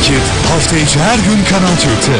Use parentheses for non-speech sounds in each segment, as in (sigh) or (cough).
Akit hafta içi her gün Kanal Türk'te.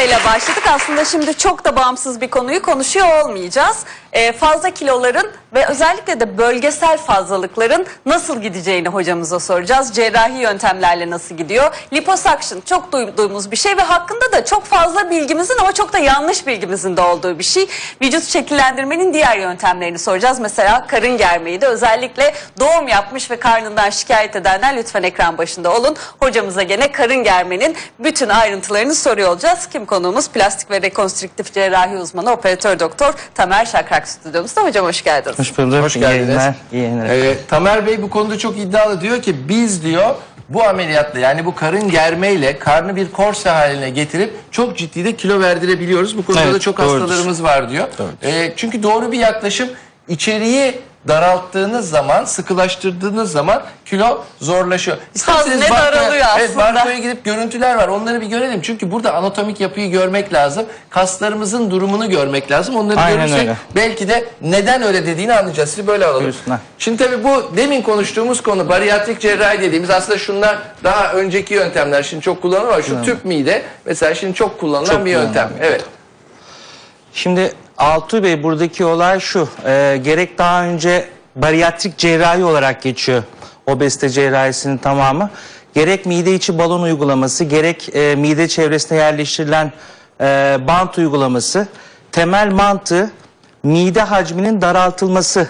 Obeziteyle başladık. Aslında şimdi çok da bağımsız bir konuyu konuşuyor olmayacağız. Ee, fazla kiloların ve özellikle de bölgesel fazlalıkların nasıl gideceğini hocamıza soracağız. Cerrahi yöntemlerle nasıl gidiyor? Liposuction çok duyduğumuz bir şey ve hakkında da çok fazla bilgimizin ama çok da yanlış bilgimizin de olduğu bir şey. Vücut şekillendirmenin diğer yöntemlerini soracağız. Mesela karın germeyi de özellikle doğum yapmış ve karnından şikayet edenler lütfen ekran başında olun. Hocamıza gene karın germenin bütün ayrıntılarını soruyor olacağız. Kim konuğumuz? Plastik ve rekonstrüktif cerrahi uzmanı operatör doktor Tamer Şakrak stüdyomuzda. Hocam hoş geldiniz. Hoş bulduk. Hoş İyi geldiniz. yayınlar, iyi yayınlar. Ee, Tamer Bey bu konuda çok iddialı diyor ki biz diyor bu ameliyatla yani bu karın germeyle karnı bir korse haline getirip çok ciddi de kilo verdirebiliyoruz. Bu konuda Evet, da çok doğrudur. hastalarımız var diyor. Ee, çünkü doğru bir yaklaşım içeriği daralttığınız zaman, sıkılaştırdığınız zaman kilo zorlaşıyor. Hazne barkoya- daralıyor Evet, aslında. barkoya gidip görüntüler var. Onları bir görelim. Çünkü burada anatomik yapıyı görmek lazım. Kaslarımızın durumunu görmek lazım. Onları Aynen görürsek öyle. belki de neden öyle dediğini anlayacağız. Sizi böyle alalım. Buyursunlar. Şimdi tabii bu demin konuştuğumuz konu bariyatrik cerrahi dediğimiz aslında şunlar daha önceki yöntemler. Şimdi çok kullanılıyor şu tüp mide mesela şimdi çok kullanılan Çok bir yöntem. Evet. Şimdi Altuğ Bey buradaki olay şu. e, gerek daha önce bariyatrik cerrahi olarak geçiyor obezite cerrahisinin tamamı. Gerek mide içi balon uygulaması, gerek e, mide çevresine yerleştirilen e, bant uygulaması temel mantığı mide hacminin daraltılması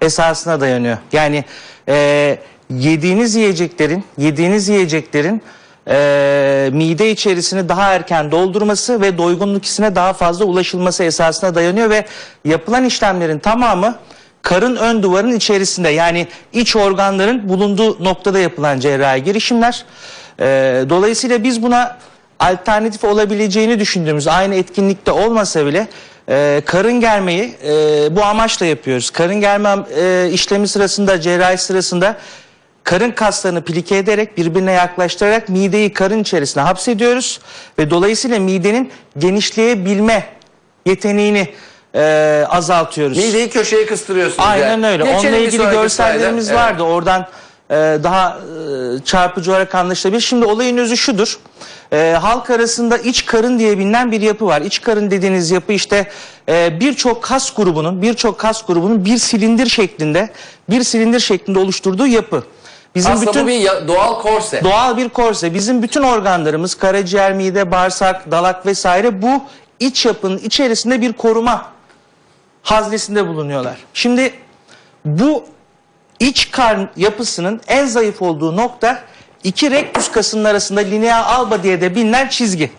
esasına dayanıyor. Yani e, yediğiniz yiyeceklerin, yediğiniz yiyeceklerin e, mide içerisini daha erken doldurması ve doygunluk hissine daha fazla ulaşılması esasına dayanıyor ve yapılan işlemlerin tamamı karın ön duvarın içerisinde yani iç organların bulunduğu noktada yapılan cerrahi girişimler. E, dolayısıyla biz buna alternatif olabileceğini düşündüğümüz aynı etkinlikte olmasa bile e, karın germeyi e, bu amaçla yapıyoruz. Karın germe e, işlemi sırasında cerrahi sırasında karın kaslarını plike ederek birbirine yaklaştırarak mideyi karın içerisine hapsediyoruz ve dolayısıyla midenin genişleyebilme yeteneğini e, azaltıyoruz. Mideyi köşeye kıstırıyorsunuz. Aynen yani. öyle. Geçelim Onunla ilgili görsellerimiz. Evet. vardı. Oradan e, daha e, çarpıcı olarak anlaşılabilir. Şimdi olayın özü şudur. E, halk arasında iç karın diye bilinen bir yapı var. İç karın dediğiniz yapı işte e, birçok kas grubunun, birçok kas grubunun bir silindir şeklinde, bir silindir şeklinde oluşturduğu yapı. Bizim Aslında bütün bu bir ya- doğal korse. doğal bir korse. Bizim bütün organlarımız karaciğer, mide, bağırsak, dalak vesaire bu iç yapının içerisinde bir koruma haznesinde bulunuyorlar. Şimdi bu iç karn yapısının en zayıf olduğu nokta iki rektus kasının arasında linea alba diye de bilinen çizgi.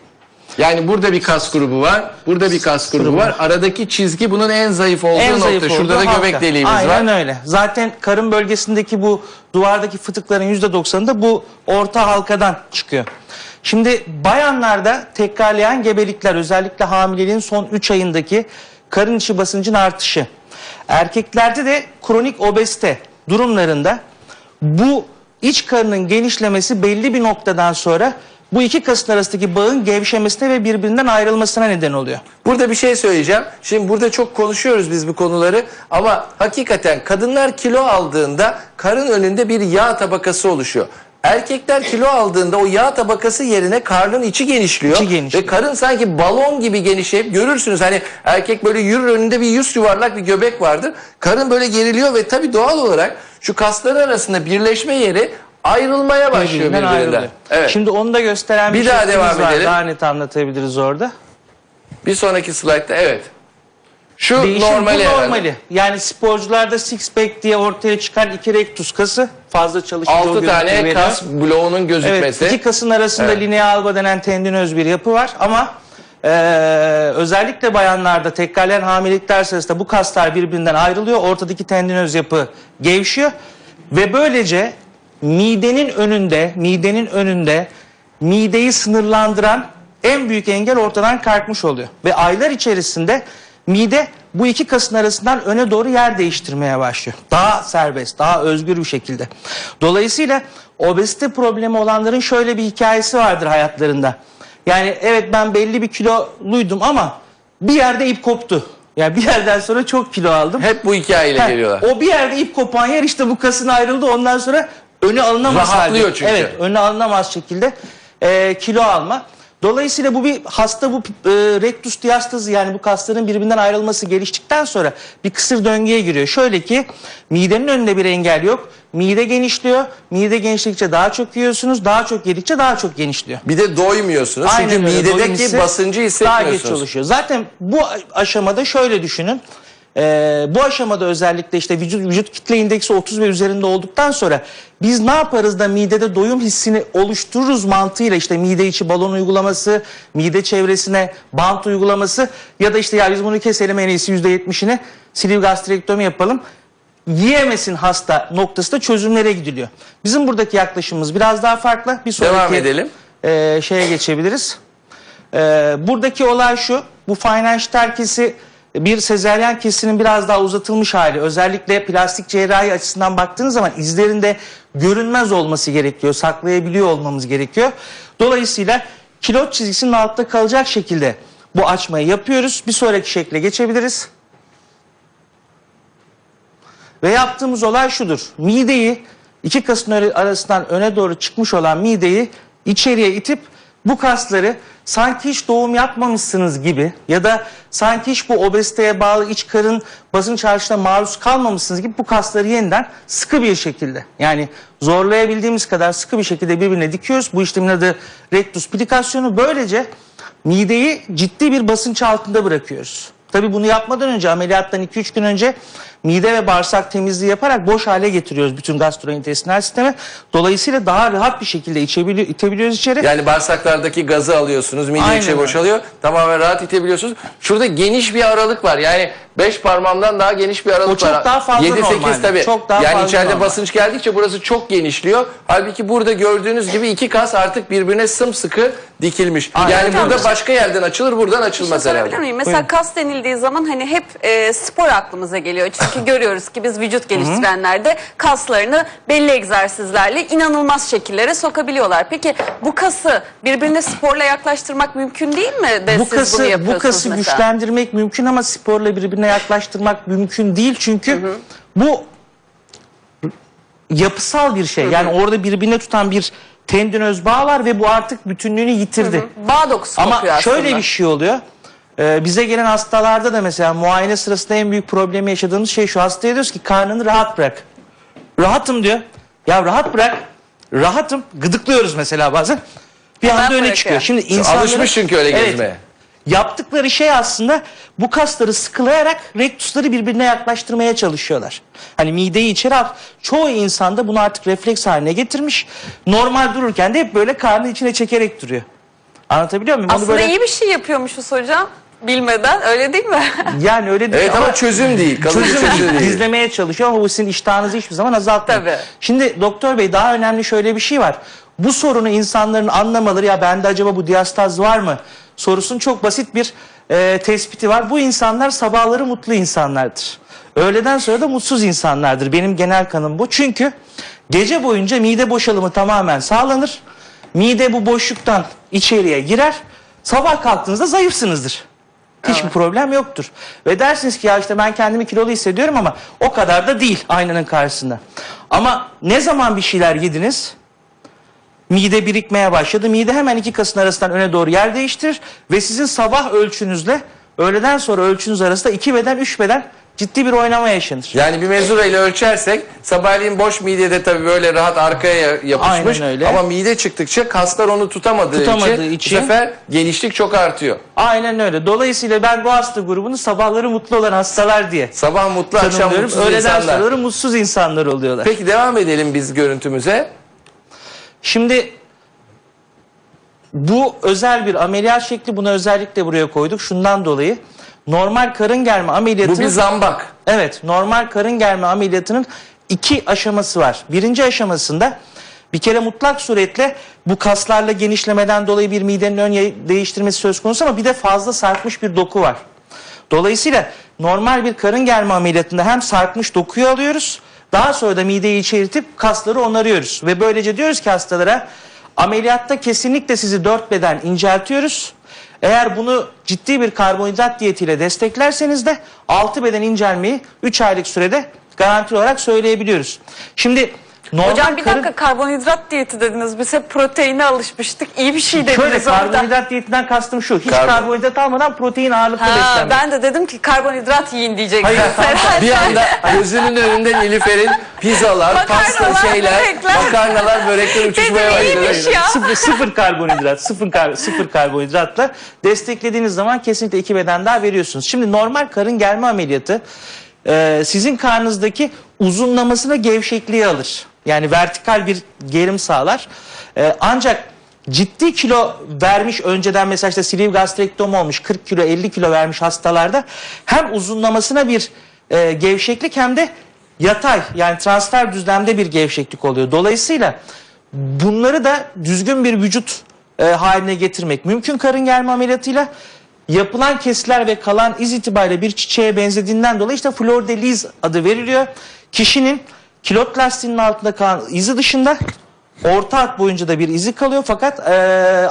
Yani burada bir kas grubu var, burada bir kas grubu var. Aradaki çizgi bunun en zayıf olduğu en nokta. zayıf Şurada olduğu da halka. göbek deliğimiz Aynen var. öyle. Zaten karın bölgesindeki bu duvardaki fıtıkların yüzde doksanı da bu orta halkadan çıkıyor. Şimdi bayanlarda tekrarlayan gebelikler özellikle hamileliğin son 3 ayındaki karın içi basıncın artışı. Erkeklerde de kronik obezite durumlarında bu iç karının genişlemesi belli bir noktadan sonra bu iki kasın arasındaki bağın gevşemesine ve birbirinden ayrılmasına neden oluyor. Burada bir şey söyleyeceğim. Şimdi burada çok konuşuyoruz biz bu konuları ama hakikaten kadınlar kilo aldığında karın önünde bir yağ tabakası oluşuyor. Erkekler kilo aldığında o yağ tabakası yerine karnın içi genişliyor. İçi genişliyor. Ve karın sanki balon gibi genişleyip görürsünüz. Hani erkek böyle yürür önünde bir yüz yuvarlak bir göbek vardır. Karın böyle geriliyor ve tabii doğal olarak şu kasların arasında birleşme yeri ayrılmaya başlıyor Birbirinden ayrılıyor. Evet. Şimdi onu da gösteren bir, Bir daha şeklimiz devam var. edelim. Daha net anlatabiliriz orada. Bir sonraki slaytta evet. Şu Değişim normali bu herhalde. normali. Yani sporcularda six pack diye ortaya çıkan iki rektus kası fazla çalışınca o 6 görüntüyü tane kas bloğunun Evet, gözükmesi. iki kasın arasında Evet. linea alba denen tendinöz bir yapı var ama eee, özellikle bayanlarda tekrarlayan hamilelikler sırasında bu kaslar birbirinden ayrılıyor. Ortadaki tendinöz yapı gevşiyor ve böylece midenin önünde, midenin önünde mideyi sınırlandıran en büyük engel ortadan kalkmış oluyor. Ve aylar içerisinde mide bu iki kasın arasından öne doğru yer değiştirmeye başlıyor. Daha serbest, daha özgür bir şekilde. Dolayısıyla obezite problemi olanların şöyle bir hikayesi vardır hayatlarında. Yani evet ben belli bir kiloluydum ama bir yerde ip koptu. Yani bir yerden sonra çok kilo aldım. Hep bu hikayeyle Heh, geliyorlar. O bir yerde ip kopan yer işte bu kasın ayrıldı. Ondan sonra önü alınamaz Rahatlıyor halde. çünkü. Evet önü alınamaz şekilde e, kilo alma. Dolayısıyla bu bir hasta bu e, rectus diastazı yani bu kasların birbirinden ayrılması geliştikten sonra bir kısır döngüye giriyor. Şöyle ki midenin önünde bir engel yok. Mide genişliyor. Mide genişledikçe daha çok yiyorsunuz. Daha çok yedikçe daha çok genişliyor. Bir de doymuyorsunuz. Çünkü Aynen öyle. Doyum midedeki hissi basıncı Daha geç hissetmiyorsunuz. çalışıyor. Zaten bu aşamada şöyle düşünün. Ee, bu aşamada özellikle işte vücut, vücut kitle indeksi 30 ve üzerinde olduktan sonra biz ne yaparız da midede doyum hissini oluştururuz mantığıyla işte mide içi balon uygulaması, mide çevresine bant uygulaması ya da işte ya biz bunu keselim en iyisi %70'ini sleeve gastrektomi yapalım yiyemesin hasta noktasında çözümlere gidiliyor. Bizim buradaki yaklaşımımız biraz daha farklı. Bir sonraki Devam edelim. e, şeye geçebiliriz. E, buradaki olay şu. Bu financial kesi bir sezeryen kesinin biraz daha uzatılmış hali. Özellikle plastik cerrahi açısından baktığınız zaman izlerinde görünmez olması gerekiyor. Saklayabiliyor olmamız gerekiyor. Dolayısıyla kilot çizgisinin altta kalacak şekilde bu açmayı yapıyoruz. Bir sonraki şekle geçebiliriz. Ve yaptığımız olay şudur. Mideyi iki kasın arasından öne doğru çıkmış olan mideyi içeriye itip bu kasları sanki hiç doğum yapmamışsınız gibi ya da sanki hiç bu obeziteye bağlı iç karın basınç artışına maruz kalmamışsınız gibi bu kasları yeniden sıkı bir şekilde yani zorlayabildiğimiz kadar sıkı bir şekilde birbirine dikiyoruz. Bu işlemin adı rectus plikasyonu. Böylece mideyi ciddi bir basınç altında bırakıyoruz. Tabii bunu yapmadan önce ameliyattan 2-3 gün önce mide ve bağırsak temizliği yaparak boş hale getiriyoruz bütün gastrointestinal sistemi. Dolayısıyla daha rahat bir şekilde içebiliyor, itebiliyoruz içeri. Yani bağırsaklardaki gazı alıyorsunuz, mide Aynen içe öyle. boşalıyor. Tamamen rahat itebiliyorsunuz. Şurada geniş bir aralık var. Yani 5 parmağımdan daha geniş bir aralık O çok var. daha fazla 7-8 normalde. tabii. Çok daha yani fazla içeride normal. basınç geldikçe burası çok genişliyor. Halbuki burada gördüğünüz gibi iki kas artık birbirine sımsıkı dikilmiş. Aynen. Yani Hocam, burada başka yerden açılır, buradan şey açılmaz sorabilir herhalde. miyim? Mesela kas denildiği zaman hani hep e, spor aklımıza geliyor. Çünkü görüyoruz ki biz vücut geliştirenlerde kaslarını belli egzersizlerle inanılmaz şekillere sokabiliyorlar. Peki bu kası birbirine sporla yaklaştırmak mümkün değil mi? De bu siz bunu kası bu yapıyorsunuz kası mesela? güçlendirmek mümkün ama sporla birbirine yaklaştırmak mümkün değil çünkü bu yapısal bir şey. Yani orada birbirine tutan bir tendinöz bağ var ve bu artık bütünlüğünü yitirdi. Bağ dokusu Ama kopuyor şöyle bir şey oluyor. Ee, bize gelen hastalarda da mesela muayene sırasında en büyük problemi yaşadığımız şey şu. Hastaya diyoruz ki karnını rahat bırak. Rahatım diyor. Ya rahat bırak. Rahatım. Gıdıklıyoruz mesela bazen. Bir Hemen anda öne bırakıyor. çıkıyor. Şimdi insanların, alışmış çünkü öyle gezmeye. Yaptıkları şey aslında bu kasları sıkılayarak rektusları birbirine yaklaştırmaya çalışıyorlar. Hani mideyi içeri al. Çoğu insanda bunu artık refleks haline getirmiş. Normal dururken de hep böyle karnı içine çekerek duruyor. Anlatabiliyor muyum? Onu Aslında iyi bir şey yapıyormuşuz hocam. Bilmeden öyle değil mi? (laughs) Yani öyle değil Evet ama çözüm değil, kalıcı çözüm çözüm değil. gizlemeye çalışıyor ama bu sizin iştahınızı hiçbir zaman azaltmıyor. Tabii. Şimdi doktor bey daha önemli şöyle bir şey var. Bu sorunu insanların anlamaları ya bende acaba bu diastaz var mı? Sorusunun çok basit bir e, tespiti var. Bu insanlar sabahları mutlu insanlardır. Öğleden sonra da mutsuz insanlardır. Benim genel kanım bu. Çünkü gece boyunca mide boşalımı tamamen sağlanır. Mide bu boşluktan içeriye girer. Sabah kalktığınızda zayıfsınızdır. Hiçbir problem yoktur. Ve dersiniz ki ya işte ben kendimi kilolu hissediyorum ama o kadar da değil aynanın karşısında. Ama ne zaman bir şeyler yediniz? Mide birikmeye başladı. Mide hemen iki kasın arasından öne doğru yer değiştirir. Ve sizin sabah ölçünüzle öğleden sonra ölçünüz arasında iki beden üç beden ciddi bir oynama yaşanır. Yani bir mezura ile ölçersek sabahleyin boş midede tabii böyle rahat arkaya yapışmış. Aynen öyle. Ama mide çıktıkça kaslar onu tutamadığı, Tutamadığı için, için- bu sefer genişlik çok artıyor. Aynen öyle. Dolayısıyla ben bu hasta grubunu sabahları mutlu olan hastalar diye Sabah mutlu, akşam mutsuz Öğleden insanlar. sonraları mutsuz insanlar oluyorlar. Peki devam edelim biz görüntümüze. Şimdi bu özel bir ameliyat şekli bunu özellikle buraya koyduk. Şundan dolayı normal karın germe Bu ameliyatının bir zambak. evet normal karın germe ameliyatının iki aşaması var. Birinci aşamasında bir kere mutlak suretle bu kaslarla genişlemeden dolayı bir midenin ön değiştirmesi söz konusu ama bir de fazla sarkmış bir doku var. Dolayısıyla normal bir karın germe ameliyatında hem sarkmış dokuyu alıyoruz. Daha sonra da mideyi içeritip kasları onarıyoruz. Ve böylece diyoruz ki hastalara Ameliyatta kesinlikle sizi dört beden inceltiyoruz. Eğer bunu ciddi bir karbonhidrat diyetiyle desteklerseniz de 6 beden incelmeyi 3 aylık sürede garanti olarak söyleyebiliyoruz. Şimdi normal Hocam bir karın- dakika karbonhidrat diyeti dediniz. Biz hep proteine alışmıştık. İyi bir şey dediniz Şöyle orada. karbonhidrat diyetinden kastım şu. Hiç Karbon- karbonhidrat almadan protein ağırlıklı Ha, beslenmek. ben de dedim ki karbonhidrat yiyin diyeceksiniz. Hayır, (laughs) herhalde. Bir anda gözünün önünde Nilüfer'in pizzalar, pasta şeyler, börekler. makarnalar, börekler uçuşmaya başladı. sıfır, sıfır karbonhidrat, sıfır, kar, sıfır karbonhidratla desteklediğiniz zaman kesinlikle iki beden daha veriyorsunuz. Şimdi normal karın germe ameliyatı e, sizin karnınızdaki uzunlamasını gevşekliği alır. Yani vertikal bir gerim sağlar. E, ancak ciddi kilo vermiş önceden mesela işte sleeve gastrektomi olmuş 40 kilo 50 kilo vermiş hastalarda hem uzunlamasına bir e, gevşeklik hem de yatay yani transfer düzlemde bir gevşeklik oluyor. Dolayısıyla bunları da düzgün bir vücut e, haline getirmek mümkün karın germe ameliyatıyla. Yapılan kesiler ve kalan iz itibariyle bir çiçeğe benzediğinden dolayı işte flor de lis adı veriliyor. Kişinin kilot lastiğinin altında kalan izi dışında orta hat boyunca da bir izi kalıyor fakat e,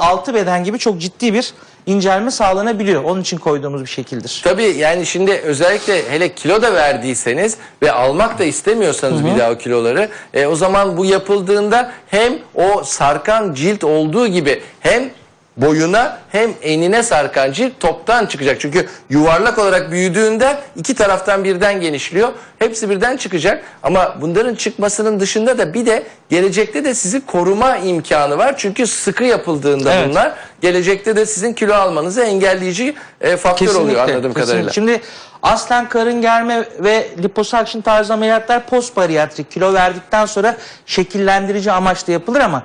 altı beden gibi çok ciddi bir incelme sağlanabiliyor. Onun için koyduğumuz bir şekildir. Tabii yani şimdi özellikle hele kilo da verdiyseniz ve almak da istemiyorsanız bir daha o kiloları e, o zaman bu yapıldığında hem o sarkan cilt olduğu gibi hem boyuna hem enine sarkan cilt toptan çıkacak. Çünkü yuvarlak olarak büyüdüğünde iki taraftan birden genişliyor. Hepsi birden çıkacak ama bunların çıkmasının dışında da bir de gelecekte de sizi koruma imkanı var. Çünkü sıkı yapıldığında Evet. bunlar gelecekte de sizin kilo almanızı engelleyici e, faktör oluyor anladığım kesinlikle. kadarıyla. Şimdi aslen karın germe ve liposuction tarzı ameliyatlar post bariyatrik kilo verdikten sonra şekillendirici amaçla yapılır ama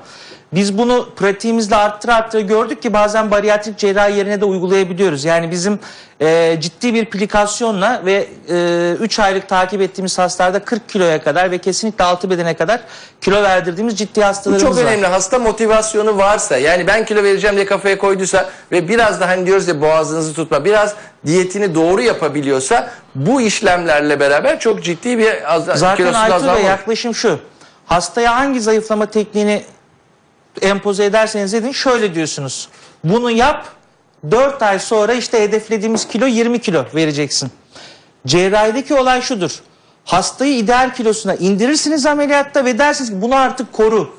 biz bunu pratiğimizle arttıra arttıra gördük ki bazen bariyatrik cerrahi yerine de uygulayabiliyoruz. Yani bizim e, ciddi bir plikasyonla ve 3 aylık takip ettiğimiz hastalarda 40 kiloya kadar ve kesinlikle 6 bedene kadar kilo verdirdiğimiz ciddi Bu hastalarımız çok var. önemli. Hasta motivasyonu varsa yani ben kilo vereceğim diye kafaya koyduysa ve biraz da hani diyoruz ya boğazınızı tutma biraz diyetini doğru yapabiliyorsa bu işlemlerle beraber çok ciddi bir az, Zaten Aytun azalma olur. yaklaşım şu. Hastaya hangi zayıflama tekniğini empoze ederseniz edin şöyle diyorsunuz. Bunu yap 4 ay sonra işte hedeflediğimiz kilo 20 kilo vereceksin. Cerrahideki olay şudur. Hastayı ideal kilosuna indirirsiniz ameliyatta ve dersiniz ki bunu artık koru.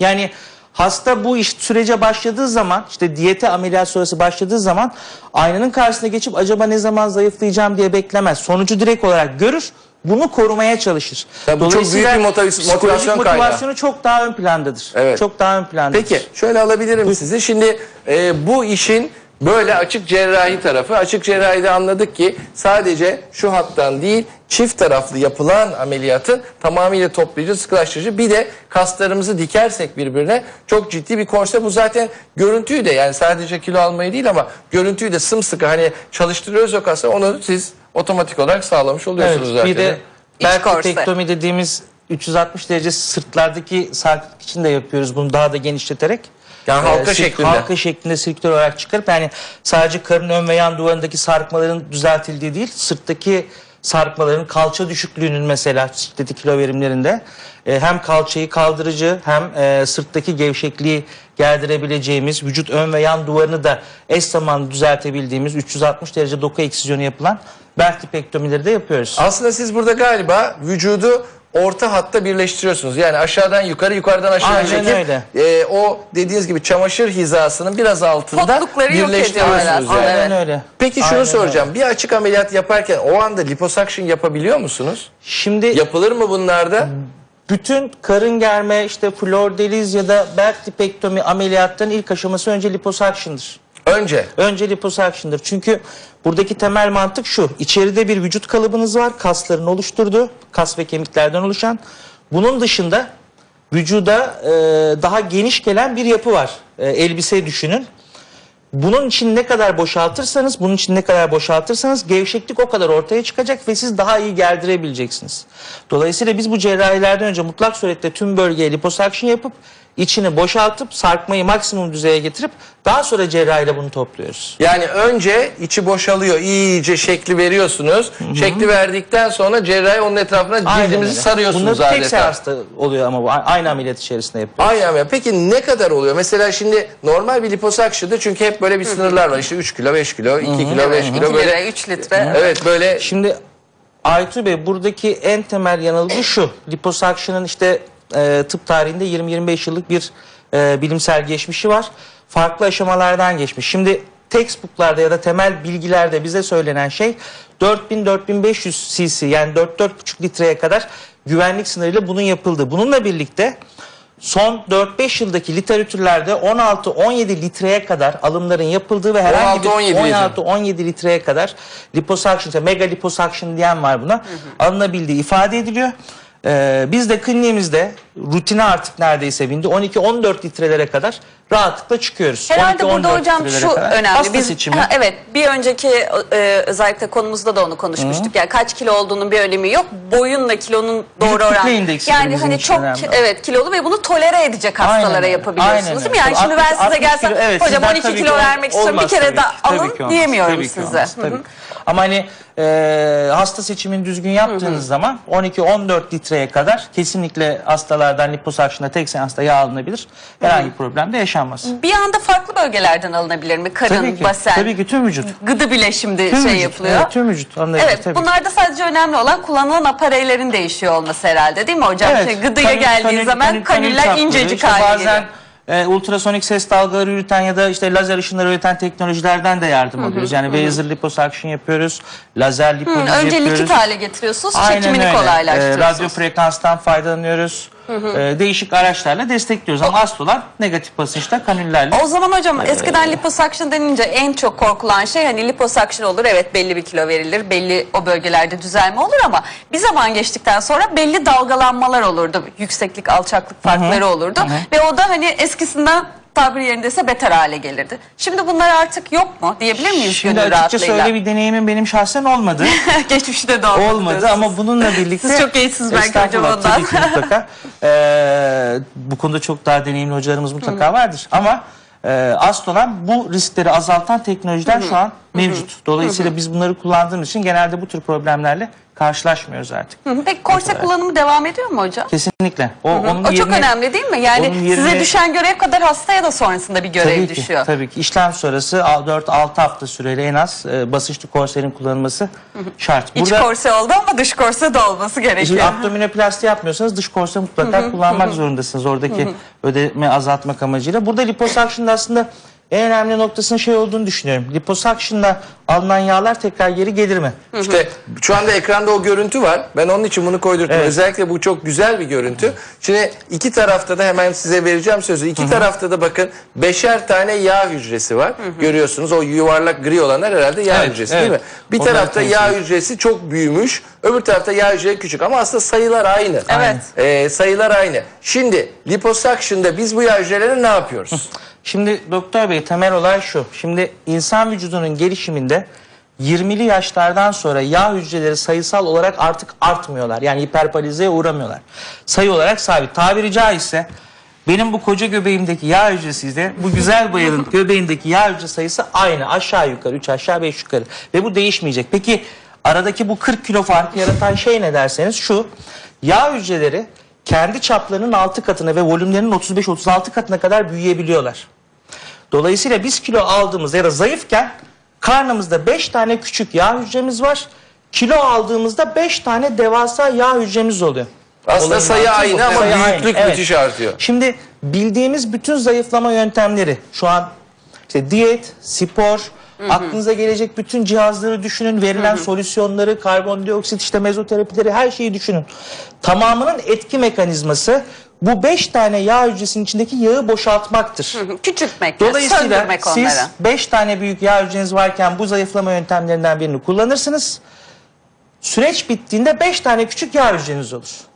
Yani hasta bu iş sürece başladığı zaman işte diyete ameliyat sonrası başladığı zaman aynanın karşısına geçip acaba ne zaman zayıflayacağım diye beklemez. Sonucu direkt olarak görür. Bunu korumaya çalışır. Tabii bu çok büyük bir motivasyon kaynağı. motivasyonu çok daha ön plandadır. Evet. Çok daha ön plandadır. Peki şöyle alabilirim sizi. Şimdi e, bu işin böyle açık cerrahi tarafı. Açık cerrahide anladık ki sadece şu hattan değil çift taraflı yapılan ameliyatın tamamıyla toplayıcı, sıkılaştırıcı. Bir de kaslarımızı dikersek birbirine çok ciddi bir korse. Bu zaten görüntüyü de yani sadece kilo almayı değil ama görüntüyü de sımsıkı hani çalıştırıyoruz o kası onu siz otomatik olarak sağlamış oluyorsunuz Evet, zaten. bir de berkopektomi dediğimiz 360 derece sırtlardaki sarkık için de yapıyoruz bunu daha da genişleterek. Yani halka sirk- şeklinde. Halka şeklinde sirküler olarak çıkarıp yani sadece karın ön ve yan duvarındaki sarkmaların düzeltildiği değil sırttaki sarkmaların kalça düşüklüğünün mesela şiddeti kilo verimlerinde e, hem kalçayı kaldırıcı hem e, sırttaki gevşekliği gerdirebileceğimiz vücut ön ve yan duvarını da eş zamanlı düzeltebildiğimiz 360 derece doku eksizyonu yapılan bertipektomileri de yapıyoruz. Aslında siz burada galiba vücudu orta hatta birleştiriyorsunuz. Yani aşağıdan yukarı, yukarıdan aşağı Aynen çekip e, o dediğiniz gibi çamaşır hizasının biraz altında Potlukları yok birleştiriyorsunuz. ediyorlar Yani. aslında. Aynen öyle. Peki şunu Aynen soracağım. Bir açık ameliyat yaparken o anda liposuction yapabiliyor musunuz? Şimdi Yapılır mı bunlarda? bütün karın germe işte flor deliz ya da bertipektomi ameliyatların ilk aşaması önce liposuction'dır. Önce. Önce liposuction'dır. Çünkü buradaki temel mantık şu. İçeride bir vücut kalıbınız var. Kasların oluşturduğu, kas ve kemiklerden oluşan. Bunun dışında vücuda e, daha geniş gelen bir yapı var. E, elbise düşünün. Bunun için ne kadar boşaltırsanız, bunun için ne kadar boşaltırsanız gevşeklik o kadar ortaya çıkacak ve siz daha iyi gerdirebileceksiniz. Dolayısıyla biz bu cerrahilerden önce mutlak surette tüm bölgeye liposuction yapıp içini boşaltıp sarkmayı maksimum düzeye getirip daha sonra cerrahiyle bunu topluyoruz. Yani önce içi boşalıyor. iyice şekli veriyorsunuz. Şekli verdikten sonra cerrahi onun etrafına Aynen cildimizi öyle. sarıyorsunuz Bunları tek adeta. seansta oluyor ama bu aynı ameliyat içerisinde yapıyoruz. Aynen ya. Peki ne kadar oluyor? Mesela şimdi normal bir liposakşıda çünkü hep böyle bir sınırlar var. İşte 3 kilo, 5 kilo, 2 kilo, 5 kilo 2 lira, böyle. 3 litre. Evet böyle Şimdi Aytu Bey buradaki en temel yanılgı şu. Liposuction'ın işte e, tıp tarihinde 20-25 yıllık bir e, bilimsel geçmişi var. Farklı aşamalardan geçmiş. Şimdi textbooklarda ya da temel bilgilerde bize söylenen şey 4000-4500 cc yani 4-4,5 litreye kadar güvenlik sınırıyla bunun yapıldığı. Bununla birlikte son 4-5 yıldaki literatürlerde 16-17 litreye kadar alımların yapıldığı ve herhangi bir 16-17 diyorsun. 16 17 litreye kadar liposuction, mega liposuction diyen var buna. Alınabildiği ifade ediliyor. Ee, biz de kliniğimizde rutine artık neredeyse bindi. 12-14 litrelere kadar rahatlıkla çıkıyoruz. Herhalde 12-14 burada hocam şu kadar. önemli. Hasta Biz, seçimi. Ha, evet bir önceki e, özellikle konumuzda da onu konuşmuştuk. Yani kaç kilo olduğunun bir önemi yok. Boyunla kilonun doğru oranı. Yani hani çok önemli. evet kilolu ve bunu tolere edecek hastalara Aynen yapabiliyorsunuz Aynen değil mi? Yani şimdi ben 60 size 60 gelsem kilo, evet, hocam sizden 12 tabii kilo ki vermek istiyorum bir kere ki. Tabii alın ki olmaz. diyemiyorum Tabii ki size. Hı hı. ki. Ama hani e, hasta seçimini düzgün yaptığınız zaman 12-14 litreye kadar kesinlikle hastalardan liposuction'da tek seansta yağ alınabilir. Herhangi bir problem de yaşanmaz. Bir anda farklı bölgelerden alınabilir mi? Karın, Tabii ki. basen, Tabii ki tüm vücut. gıdı bile şimdi Tüm şey vücut. yapılıyor. Evet, tüm vücut alınabilir Evet, tabii ki. bunlarda sadece önemli olan kullanılan apareylerin değişiyor olması herhalde değil mi hocam? Evet, Şey, gıdıya kanül- geldiği kanül- zaman kanül- kanül kanüller çapları, incecik işte hale bazen, geliyor. E, ultrasonik ses dalgaları üreten ya da işte lazer ışınları üreten teknolojilerden de yardım alıyoruz. Yani laser liposuction yapıyoruz, lazer lipoliz Hı, önce yapıyoruz. likit hale getiriyorsunuz, Aynen çekimini öyle. E, kolaylaştırıyorsunuz. radyo frekanstan faydalanıyoruz. E, değişik araçlarla destekliyoruz. Ama asıl olan negatif basınçta kanüllerle. O zaman hocam eskiden liposuction denince en çok korkulan şey hani liposuction olur evet belli bir kilo verilir belli o bölgelerde düzelme olur ama bir zaman geçtikten sonra belli dalgalanmalar olurdu yükseklik alçaklık farkları olurdu ve o da hani eskisinden tabiri yerindeyse beter hale gelirdi. Şimdi bunlar artık yok mu diyebilir miyiz Şimdi gönül açıkçası rahatlığıyla? öyle bir deneyimim benim şahsen olmadı. (laughs) Geçmişte de olmadı. Olmadı ama bununla birlikte... Siz çok iyisiniz belki Estağfurullah, hocam ondan. Tabii ki mutlaka. (laughs) Ee, bu konuda çok daha deneyimli hocalarımız mutlaka vardır. Ama e, asıl olan bu riskleri azaltan teknolojiler şu an mevcut. Dolayısıyla biz bunları kullandığımız için genelde bu tür problemlerle karşılaşmıyoruz artık. Hı hı. Peki korse kullanımı devam ediyor mu hocam? Kesinlikle. O, onun O çok yerine- önemli değil mi? Yani yerine- size düşen görev kadar hastaya da sonrasında bir görev Tabii ki, düşüyor. tabii ki. İşlem sonrası 4-6 hafta süreyle en az e, basınçlı korserin kullanılması şart. İç korse oldu ama dış korse de olması gerekiyor. abdominoplasti yapmıyorsanız dış korse mutlaka kullanmak zorundasınız oradaki ödeme azaltmak amacıyla. Burada liposuction'da aslında en önemli noktasının şey olduğunu düşünüyorum. Liposuction'da alınan yağlar tekrar geri gelir mi? İşte şu anda ekranda o görüntü var. Ben onun için bunu koydurttum. Evet. Özellikle bu çok güzel bir görüntü. Şimdi iki tarafta da hemen size vereceğim sözü. İki tarafta da bakın beşer tane yağ hücresi var. Görüyorsunuz o yuvarlak gri olanlar herhalde yağ Evet, hücresi evet. değil mi? Bir Onları tarafta yağ hücresi çok büyümüş. Öbür tarafta yağ hücresi küçük ama aslında sayılar aynı. Evet. Ee, sayılar aynı. Şimdi liposuction'da biz bu yağ hücrelerine ne yapıyoruz? (laughs) Şimdi doktor bey temel olay şu. Şimdi insan vücudunun gelişiminde 20'li yaşlardan sonra yağ hücreleri sayısal olarak artık artmıyorlar. Yani hiperpalizeye uğramıyorlar. Sayı olarak sabit. Tabiri caizse benim bu koca göbeğimdeki yağ hücresiyle bu güzel bayanın (laughs) göbeğindeki yağ hücre sayısı aynı. Aşağı yukarı 3 aşağı 5 yukarı. Ve bu değişmeyecek. Peki aradaki bu 40 kilo farkı yaratan şey ne derseniz şu. Yağ hücreleri kendi çaplarının 6 katına ve volümlerinin 35-36 katına kadar büyüyebiliyorlar. Dolayısıyla biz kilo aldığımızda ya da zayıfken karnımızda 5 tane küçük yağ hücremiz var. Kilo aldığımızda 5 tane devasa yağ hücremiz oluyor. Aslında Olayın sayı aynı bu. ama Sayı büyüklük aynı, müthiş artıyor. Şimdi bildiğimiz bütün zayıflama yöntemleri şu an işte diyet, spor, aklınıza gelecek bütün cihazları düşünün, verilen solüsyonları, karbondioksit, işte mezoterapileri her şeyi düşünün. Tamamının etki mekanizması bu 5 tane yağ hücresinin içindeki yağı boşaltmaktır. Küçültmek, Dolayısıyla siz. 5 tane büyük yağ hücreniz varken bu zayıflama yöntemlerinden birini kullanırsınız. Süreç bittiğinde 5 tane küçük yağ hücreniz olur.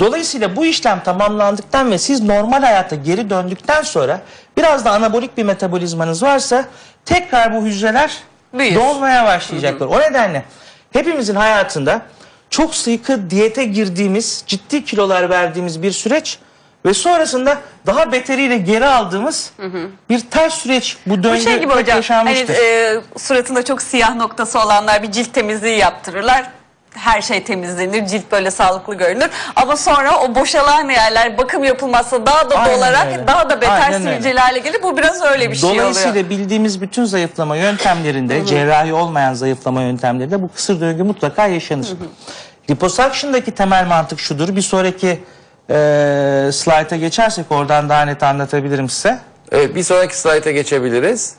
Dolayısıyla bu işlem tamamlandıktan ve siz normal hayata geri döndükten sonra biraz da anabolik bir metabolizmanız varsa tekrar bu hücreler Büyür. dolmaya başlayacaklar. O nedenle hepimizin hayatında çok sıkı diyete girdiğimiz, ciddi kilolar verdiğimiz bir süreç Ve sonrasında daha beteriyle geri aldığımız bir ters süreç bu döngü Bu şey gibi hocam hani e, suratında çok siyah noktası olanlar bir cilt temizliği yaptırırlar. Her şey temizlenir, cilt böyle sağlıklı görünür. Ama sonra o boşalan yerler bakım yapılmazsa daha da Aynen dolarak öyle. daha da beter Aynen öyle. sivilceli hale gelir. Bu biraz öyle bir şey Dolayısıyla oluyor. bildiğimiz bütün zayıflama yöntemlerinde, cerrahi olmayan zayıflama yöntemlerinde bu kısır döngü mutlaka yaşanır. Liposuction'daki temel mantık şudur. Bir sonraki e, slayta geçersek oradan daha net anlatabilirim size. Evet bir sonraki slayta geçebiliriz.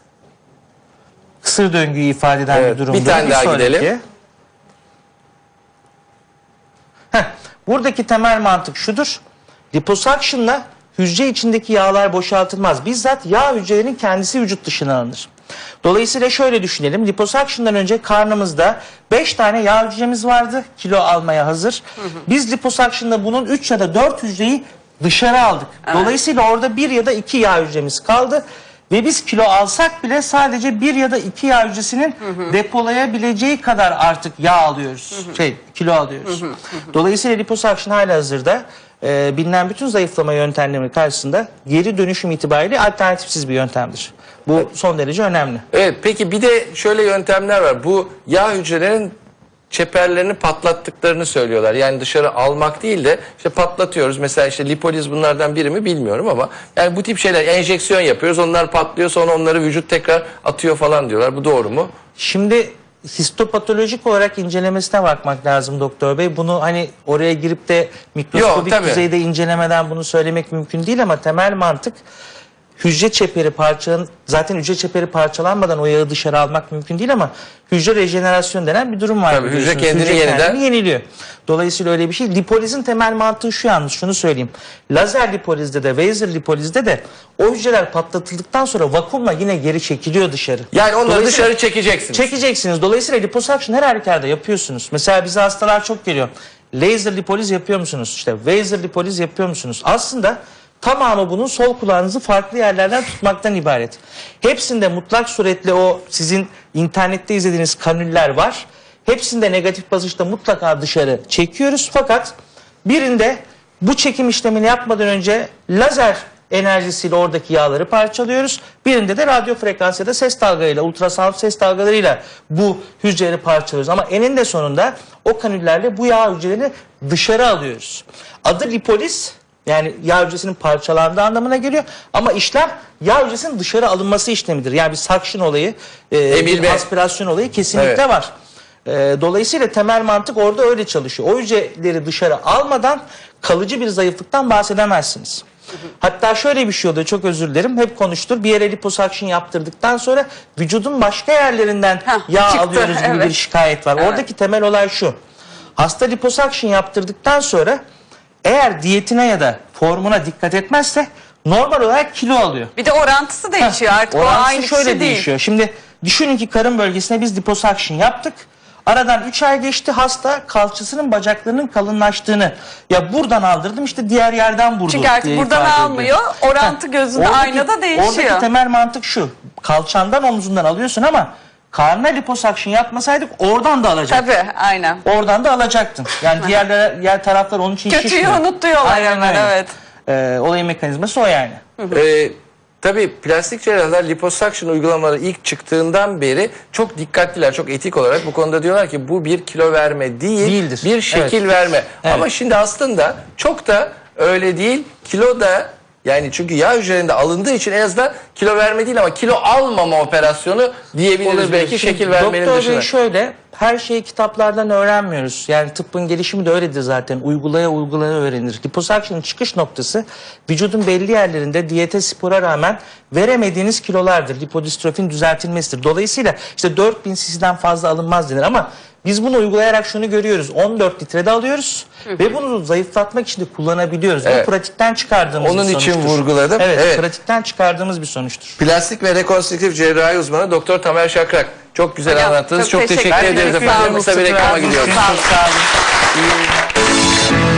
Kısır döngüyü ifade eden Evet, bir durumda. bir tane daha gidelim. Heh, buradaki temel mantık şudur. Liposuction'la hücre içindeki yağlar boşaltılmaz. Bizzat yağ hücrelerinin kendisi vücut dışına alınır. Dolayısıyla şöyle düşünelim. Liposuction'dan önce karnımızda 5 tane yağ hücremiz vardı. Kilo almaya hazır. Biz liposuction'da bunun 3 ya da 4 hücreyi dışarı aldık. Dolayısıyla orada 1 ya da 2 yağ hücremiz kaldı. Ve biz kilo alsak bile sadece bir ya da iki yağ hücresinin depolayabileceği kadar artık yağ alıyoruz. Şey kilo alıyoruz. Dolayısıyla liposuction hala hazırda e, bilinen bütün zayıflama yöntemleri karşısında geri dönüşüm itibariyle alternatifsiz bir yöntemdir. Bu son derece önemli. Evet peki bir de şöyle yöntemler var. Bu yağ hücrelerin çeperlerini patlattıklarını söylüyorlar. Yani dışarı almak değil de işte patlatıyoruz. Mesela işte lipoliz bunlardan biri mi bilmiyorum ama yani bu tip şeyler enjeksiyon yapıyoruz. Onlar patlıyor sonra onları vücut tekrar atıyor falan diyorlar. Bu doğru mu? Şimdi histopatolojik olarak incelemesine bakmak lazım doktor bey. Bunu hani oraya girip de mikroskobik Yok, tabii. düzeyde incelemeden bunu söylemek mümkün değil ama temel mantık hücre çeperi parçalan zaten hücre çeperi parçalanmadan o yağı dışarı almak mümkün değil ama hücre rejenerasyon denen bir durum var. Tabii, hücre kendini yeniden- kendini yeniliyor. Dolayısıyla öyle bir şey. Lipolizin temel mantığı şu yalnız şunu söyleyeyim. Lazer lipolizde de laser lipolizde de o hücreler patlatıldıktan sonra vakumla yine geri çekiliyor dışarı. Yani onları dışarı çekeceksiniz. Çekeceksiniz. Dolayısıyla liposuction her halükarda yapıyorsunuz. Mesela bize hastalar çok geliyor. Laser lipoliz yapıyor musunuz? İşte laser lipoliz yapıyor musunuz? Aslında tamamı bunun sol kulağınızı farklı yerlerden tutmaktan ibaret. Hepsinde mutlak suretle o sizin internette izlediğiniz kanüller var. Hepsinde negatif basınçta mutlaka dışarı çekiyoruz. Fakat birinde bu çekim işlemini yapmadan önce lazer enerjisiyle oradaki yağları parçalıyoruz. Birinde de radyo frekans ya da ses dalgalarıyla, ultrasound ses dalgalarıyla bu hücreleri parçalıyoruz. Ama eninde sonunda o kanüllerle bu yağ hücrelerini dışarı alıyoruz. Adı lipoliz yani yağ hücresinin parçalandığı anlamına geliyor. Ama işlem yağ hücresinin dışarı alınması işlemidir. Yani bir suction olayı, e, Emilme. bir aspirasyon olayı kesinlikle Evet. var. E, dolayısıyla temel mantık orada öyle çalışıyor. O hücreleri dışarı almadan kalıcı bir zayıflıktan bahsedemezsiniz. Hatta şöyle bir şey oluyor çok özür dilerim hep konuştur bir yere liposuction yaptırdıktan sonra vücudun başka yerlerinden Heh, yağ çıktı, alıyoruz (laughs) gibi evet. bir şikayet var. Evet. Oradaki temel olay şu. Hasta liposuction yaptırdıktan sonra eğer diyetine ya da formuna dikkat etmezse normal olarak kilo alıyor. Bir de orantısı değişiyor artık. o Orantısı aynı şöyle kişi değil. değişiyor. Şimdi düşünün ki karın bölgesine biz liposuction yaptık. Aradan 3 ay geçti hasta kalçasının bacaklarının kalınlaştığını ya buradan aldırdım işte diğer yerden vurdu. Çünkü artık diye buradan ifade ediyor. almıyor. Orantı gözünde aynada değişiyor. Oradaki temel mantık şu. Kalçandan omzundan alıyorsun ama karnına liposuction yapmasaydık oradan da alacaktın. Tabii aynen. Oradan da alacaktın. Yani diğer diğer taraflar onun için Kötüyü şişmiyor. unutuyorlar Aynen hemen, öyle. evet. Ee, olayın mekanizması o yani. Ee, tabii plastik cerrahlar liposuction uygulamaları ilk çıktığından beri çok dikkatliler, çok etik olarak bu konuda diyorlar ki bu bir kilo verme değil, Değildir. bir şekil Evet. verme. Evet. Ama şimdi aslında çok da öyle değil. Kilo da yani çünkü yağ hücrelerinde alındığı için en azından kilo verme değil ama kilo almama operasyonu diyebiliriz Olabilir. belki Şimdi şekil vermenin Doktor dışında. Bey şöyle her şeyi kitaplardan öğrenmiyoruz. Yani tıbbın gelişimi de öyledir zaten. Uygulaya uygulaya öğrenir. Liposuction'ın çıkış noktası vücudun belli yerlerinde diyete spora rağmen veremediğiniz kilolardır. Lipodistrofin düzeltilmesidir. Dolayısıyla işte 4000 cc'den fazla alınmaz denir ama biz bunu uygulayarak şunu görüyoruz. 14 litrede alıyoruz ve bunu zayıflatmak için de kullanabiliyoruz. Evet. Bu pratikten çıkardığımız Onun bir için sonuçtur. vurguladım. Evet, Evet. pratikten çıkardığımız bir sonuçtur. Plastik ve rekonstrüktif cerrahi uzmanı Doktor Tamer Şakrak. Çok güzel Hocam, anlattınız. çok Çok, teşekkür teşekkür ederim. ederiz Sağ efendim. olun. Kısa bir reklama gidiyoruz. Sağ olun. İyi yayınlar.